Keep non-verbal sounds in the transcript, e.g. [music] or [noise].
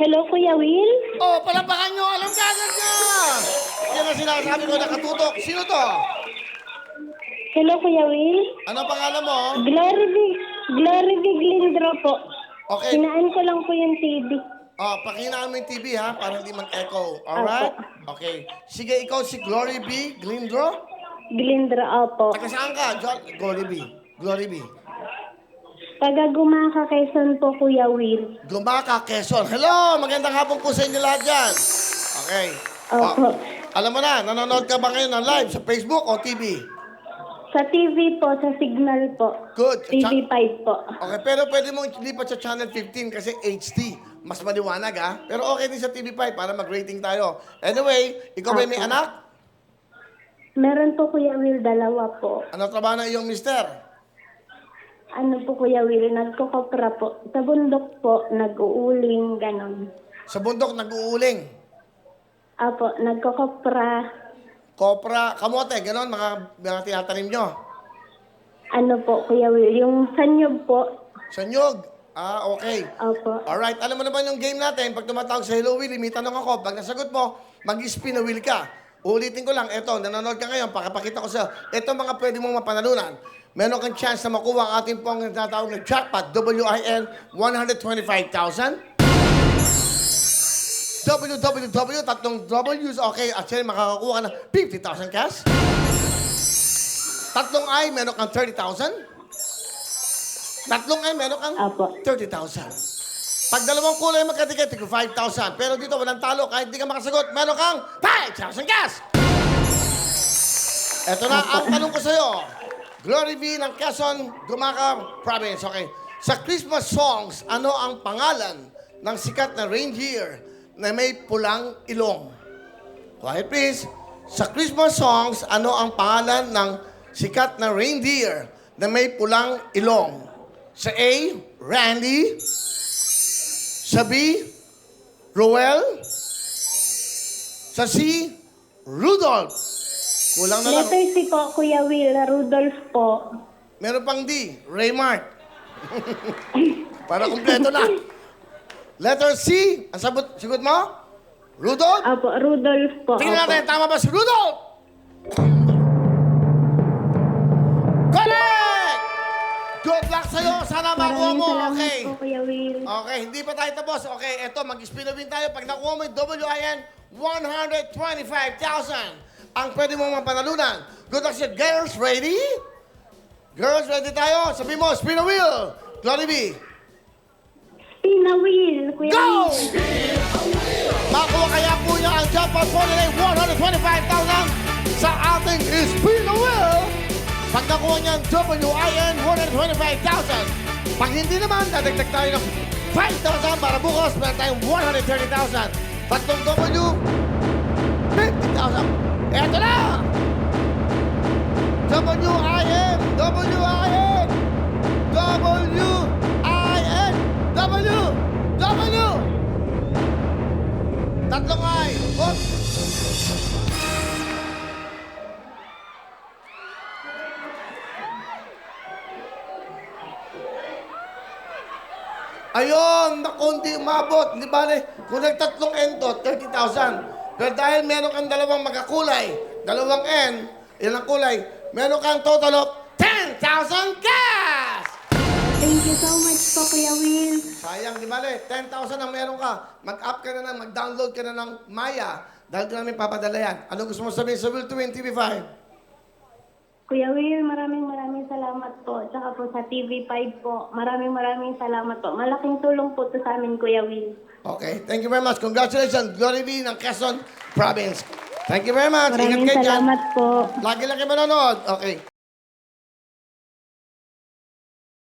Hello, Kuya Will? Oh, palapakan nyo! Alam ka agad niya! Yan ang sinasabi ko nakatutok. Sino to? Hello, Kuya Will? Ano pangalan mo? Glory V. Glory V. Glindro po. Okay. Hinaan ko lang po yung TV. Oh, pakinaan mo yung TV ha, para hindi mag-echo. Alright? Okay. Sige, ikaw si Glory B. Glindro? Glindro, opo. Taga saan ka? Jo- Glory B. Glory B. Taga Gumaka, Quezon po, Kuya Will. Gumaka, Quezon. Hello! Magandang hapon po sa inyo lahat dyan. Okay. Opo. Oh, alam mo na, nanonood ka ba ngayon ng live sa Facebook o TV? Sa TV po, sa Signal po. Good. TV5 po. Okay, pero pwede mong lipat sa Channel 15 kasi HD. Mas maliwanag ha. Pero okay din sa TV5 para mag-rating tayo. Anyway, ikaw ba may anak? Meron po, Kuya Will, dalawa po. Ano trabaho ng iyong mister? Ano po, Kuya Will, nagkukopra po. Sa bundok po, nag-uuling, ganon. Sa bundok, nag-uuling. Apo, nagkukopra. Kopra, kamote, gano'n, mga, mga tinatanim nyo. Ano po, Kuya Will, yung sanyog po. Sa nyog. Ah, okay. Opo. Alright, alam mo naman yung game natin. Pag tumatawag sa Hello Willie, may tanong ako. Pag nasagot mo, mag-spin na wheel ka. Ulitin ko lang, eto, nanonood ka ngayon, pakapakita ko sa Ito mga pwede mong mapanalunan. Meron kang chance na makuha ang ating pong natawag na jackpot, WIN 125,000. www, tatlong W's, okay, actually makakakuha ka ng 50,000 cash. Tatlong I, meron kang 30,000. Tatlong I, meron kang Apo. 30,000. Pag dalawang kulay magkadikit, tig 5,000. Pero dito, walang talo. Kahit di ka makasagot, meron kang 5,000 gas! Ito na ang tanong ko sa'yo. Glory be ng Quezon, Gumaca Province. Okay. Sa Christmas songs, ano ang pangalan ng sikat na reindeer na may pulang ilong? Quiet please. Sa Christmas songs, ano ang pangalan ng sikat na reindeer na may pulang ilong? Sa A, Randy. Sa B, Roel. Sa C, Rudolph. Kulang na lang. Letter C po, Kuya Will, Rudolph po. Meron pang D, Raymart. [laughs] Para kumpleto na. Letter C, ang sabot, sigot mo? Rudolph? Apo, Rudolph po. Tingnan opo. natin, tama ba si Rudolph? Kuya Will. Okay, hindi pa tayo tapos. Okay, eto, mag-spin na tayo. Pag nakuha mo yung WIN, 125,000 ang pwede mo mapanalunan. Good luck sa'yo. Girls, ready? Girls, ready tayo? Sabi mo, spin a wheel. Glory be. Spin a wheel, Kuya Go! Will. Makuha kaya po niya ang jackpot for today, 125,000 sa ating spin a wheel. Pag nakuha niya ang WIN, 125,000. Pag hindi naman, dadagdag tayo ng 5,000 para bukas, meron tayong 130,000. Tatlong W, 50,000. Eto na! WIN, WIN, WIN, W, W. Tatlong ay. Hop. Ayun, na konti umabot. Di ba? Kung nagtatlong N to, 30,000. Pero dahil meron kang dalawang magkakulay, dalawang N, yan ang kulay, meron kang total of 10,000 cash! Thank you so much po, Kuya Will. Sayang, di bale, 10,000 ang meron ka. Mag-up ka na ng, mag-download ka na ng Maya. Dahil doon namin papadala yan. Ano gusto mo sabihin sa Will to Win TV5? Kuya Will, maraming salamat po. Tsaka po sa TV5 po. Maraming maraming salamat po. Malaking tulong po to sa amin, Kuya Will. Okay, thank you very much. Congratulations, Glory be ng Quezon Province. Thank you very much. Maraming Ingat kayo dyan. salamat po. Lagi lang kayo manonood. Okay.